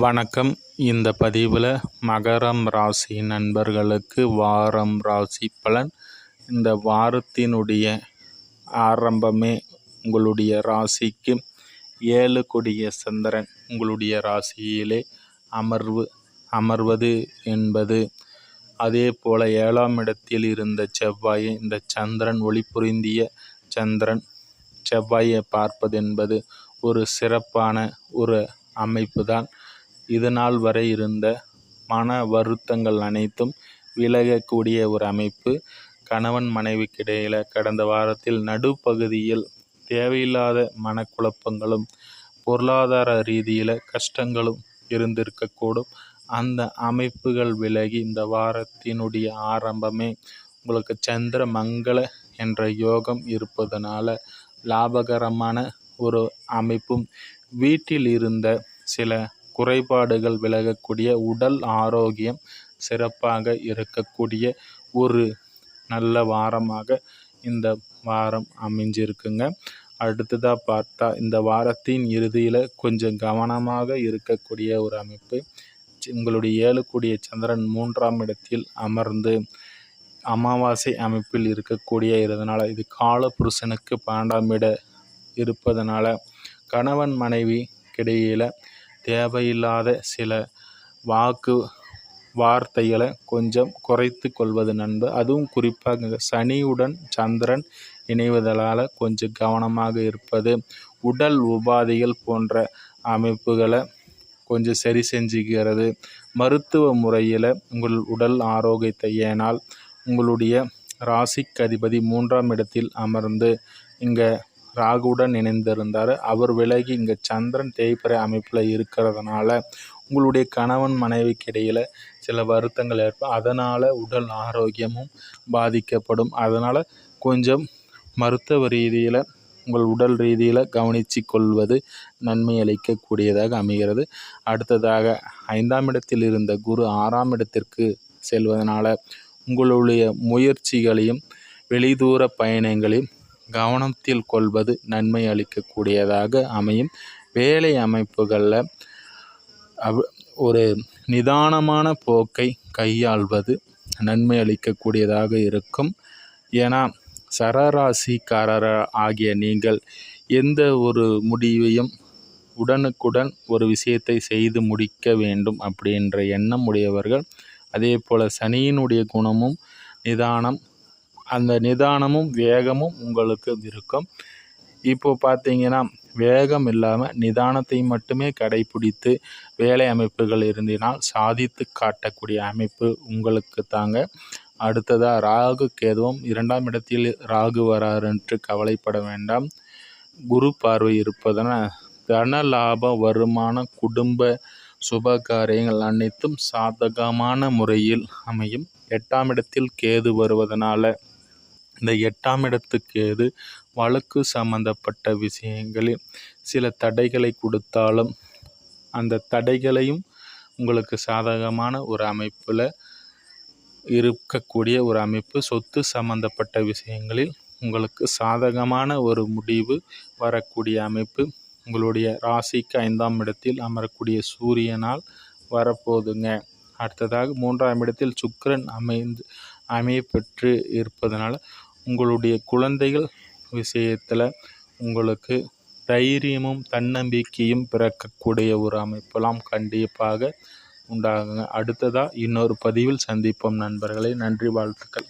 வணக்கம். இந்த பதிவில் மகரம் ராசி நண்பர்களுக்கு வாரம் ராசி பலன். இந்த வாரத்தினுடைய ஆரம்பமே உங்களுடைய ராசிக்கு ஏழு கொடிய சந்திரன் உங்களுடைய ராசியிலே அமர்வு அமர்வது என்பது. அதே போல் ஏழாம் இடத்தில் இருந்த செவ்வாயை இந்த சந்திரன் ஒளிபுரிந்திய சந்திரன் செவ்வாயை பார்ப்பது என்பது ஒரு சிறப்பான ஒரு அமைப்பு தான் இது நாள் வரை இருந்த மன வருத்தங்கள் அனைத்தும் விலகக்கூடிய ஒரு அமைப்பு. கணவன் மனைவிக்கிடையில் கடந்த வாரத்தில் நடுப்பகுதியில் தேவையில்லாத மனக்குழப்பங்களும் பொருளாதார ரீதியில் கஷ்டங்களும் இருந்திருக்கக்கூடும். அந்த அமைப்புகள் விலகி இந்த வாரத்தினுடைய ஆரம்பமே உங்களுக்கு சந்திர மங்கள என்ற யோகம் இருப்பதனால லாபகரமான ஒரு அமைப்பும் வீட்டில் இருந்த சில குறைபாடுகள் விலகக்கூடிய உடல் ஆரோக்கியம் சிறப்பாக இருக்கக்கூடிய ஒரு நல்ல வாரமாக இந்த வாரம் அமைஞ்சிருக்குங்க. அடுத்ததாக பார்த்தா இந்த வாரத்தின் இறுதியில் கொஞ்சம் கவனமாக இருக்கக்கூடிய ஒரு அமைப்பு. உங்களுடைய ஏழுக்கூடிய சந்திரன் மூன்றாம் இடத்தில் அமர்ந்து அமாவாசை அமைப்பில் இருக்கக்கூடிய இருந்தனால் இது கால புருஷனுக்கு பன்னெண்டாம் இட இருப்பதனால கணவன் மனைவி கிடையில தேவையில்லாத சில வாக்கு வார்த்தைகளை கொஞ்சம் குறைத்து கொள்வது நண்பு. அதுவும் குறிப்பாக சனியுடன் சந்திரன் இணைவதால் கொஞ்சம் கவனமாக இருப்பது. உடல் உபாதைகள் போன்ற அமைப்புகளை கொஞ்சம் சரி செஞ்சுக்கிறது. மருத்துவ முறையில் உங்கள் உடல் ஆரோக்கியத்தை ஏனால் உங்களுடைய ராசிக்கு அதிபதி மூன்றாம் இடத்தில் அமர்ந்து இங்கே ராகுவுடன் இணைந்திருந்தார். அவர் விலகி இங்கே சந்திரன் தேய்பிறை அமைப்பில் இருக்கிறதுனால உங்களுடைய கணவன் மனைவிக்கு இடையில் சில வருத்தங்கள் ஏற்படும் அதனால் உடல் ஆரோக்கியமும் பாதிக்கப்படும். அதனால் கொஞ்சம் மருத்துவ ரீதியில் உங்கள் உடல் ரீதியில் கவனித்து கொள்வது நன்மை அளிக்கக்கூடியதாக அமைகிறது. அடுத்ததாக ஐந்தாம் இடத்தில் இருந்த குரு ஆறாம் இடத்திற்கு செல்வதனால் உங்களுடைய முயற்சிகளையும் வெளிதூர பயணங்களையும் கவனத்தில் கொள்வது நன்மை அளிக்கக்கூடியதாக அமையும். வேலை அமைப்புகளில் ஒரு நிதானமான போக்கை கையாள்வது நன்மை அளிக்கக்கூடியதாக இருக்கும். ஏன்னா சரராசிக்காரர் ஆகிய நீங்கள் எந்த ஒரு முடிவையும் உடனுக்குடன் ஒரு விஷயத்தை செய்து முடிக்க வேண்டும் அப்படின்ற எண்ணம் உடையவர்கள். அதே போல் சனியினுடைய குணமும் நிதானம் அந்த நிதானமும் வேகமும் உங்களுக்கு இருக்கும் இப்போ பார்த்தீங்கன்னா வேகம் இல்லாமல் நிதானத்தை மட்டுமே கடைப்பிடித்து வேலை அமைப்புகள் இருந்தினால் சாதித்து காட்டக்கூடிய அமைப்பு உங்களுக்கு தாங்க. அடுத்ததாக ராகு கேதுவும் இரண்டாம் இடத்தில் ராகு வரார் என்று கவலைப்பட வேண்டாம். குரு பார்வை இருப்பதனால் தன லாப வருமான குடும்ப சுப காரியங்கள் அனைத்தும் சாதகமான முறையில் அமையும். எட்டாம் இடத்தில் கேது வருவதனால இந்த எட்டாம் இடத்துக்கு எது? வழக்கு சம்பந்தப்பட்ட விஷயங்களில் சில தடைகளை கொடுத்தாலும் அந்த தடைகளையும் உங்களுக்கு சாதகமான ஒரு அமைப்பில் இருக்கக்கூடிய ஒரு அமைப்பு. சொத்து சம்பந்தப்பட்ட விஷயங்களில் உங்களுக்கு சாதகமான ஒரு முடிவு வரக்கூடிய அமைப்பு. உங்களுடைய ராசிக்கு ஐந்தாம் இடத்தில் அமரக்கூடிய சூரியனால் வரப்போகுதுங்க. அடுத்ததாக மூன்றாம் இடத்தில் சுக்கரன் அமைந்து அமையப்பெற்று இருப்பதனால் உங்களுடைய குழந்தைகள் விஷயத்தில் உங்களுக்கு தைரியமும் தன்னம்பிக்கையும் பிறக்கக்கூடிய ஒரு அமைப்பெல்லாம் கண்டிப்பாக உண்டாகுங்க. அடுத்ததாக இன்னொரு பதிவில் சந்திப்போம் நண்பர்களே. நன்றி வாழ்த்துக்கள்.